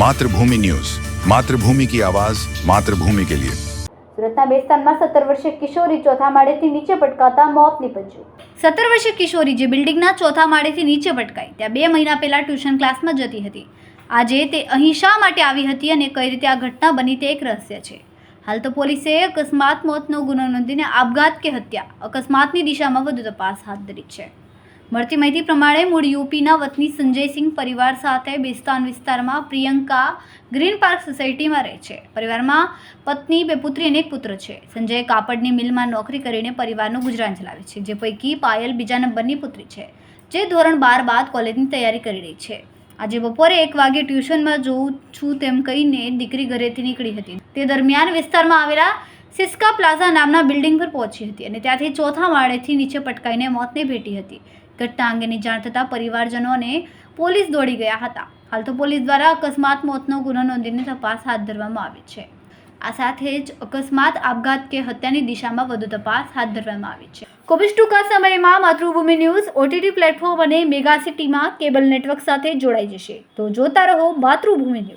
Mathrubhumi news. Mathrubhumi કી આવાજ, માતૃભૂમિ કે લિયે. સુરતના બેસ્તાનમાં સત્તર વર્ષે કિશોરી ચોથા માળેથી નીચે પટકાતા મોત નીપજ્યું. સત્તર વર્ષે કિશોરી જે બિલ્ડિંગના ચોથા માળેથી નીચે પટકાઈ ત્યાં બે મહિના પહેલાં ટ્યુશન ક્લાસમાં જતી હતી. આજે તે અહીં શા માટે આવી હતી અને કઈ રીતે આ ઘટના બની તે એક રહસ્ય છે. હાલ તો પોલીસે અકસ્માત મોતનો ગુનો નોંધીને આપઘાત કે હત્યા અકસ્માતની દિશામાં વધુ તપાસ હાથ ધરી છે. મળતી માહિતી પ્રમાણે મૂળ યુપીના વતની સંજયસિંહ પરિવાર સાથે બેસ્તાન વિસ્તારમાં પ્રિયંકા ગ્રીન પાર્ક સોસાયટીમાં રહે છે. પરિવારમાં પત્ની, બે પુત્રી અને એક પુત્ર છે. સંજય કાપડની મિલમાં નોકરી કરીને પરિવારનું ગુજરાન ચલાવે છે, જે પૈકી પાયલ બીજા નંબરની પુત્રી છે, જે ધોરણ બાર બાદ કોલેજની તૈયારી કરી રહી છે. આજે બપોરે એક વાગે ટ્યુશનમાં જોઉં છું તેમ કહીને દીકરી ઘરેથી નીકળી હતી. તે દરમિયાન વિસ્તારમાં આવેલા સિસ્કા પ્લાઝા નામના બિલ્ડિંગ પર પહોંચી હતી અને ત્યાંથી ચોથા માળેથી નીચે પટકાઈને મોતને ભેટી હતી. ઘટના અંગેની જાણ થતાં પરિવારજનોને પોલીસ દોડી ગયા હતા. હાલ તો પોલીસ દ્વારા અકસ્માત મોતનો ગુનો નોંધીને તપાસ હાથ ધરવામાં આવી છે. આ સાથે જ અકસ્માત, આપઘાત કે હત્યાની દિશામાં વધુ તપાસ હાથ ધરવામાં આવી છે. કોવિડ ટૂંકા સમયમાં માતૃભૂમિ ન્યૂઝ, ઓટીટી પ્લેટફોર્મ અને મેગા સિટીમાં કેબલ નેટવર્ક સાથે જોડાઈ જશે. તો જોતા રહો માતૃભૂમિ ન્યૂઝ.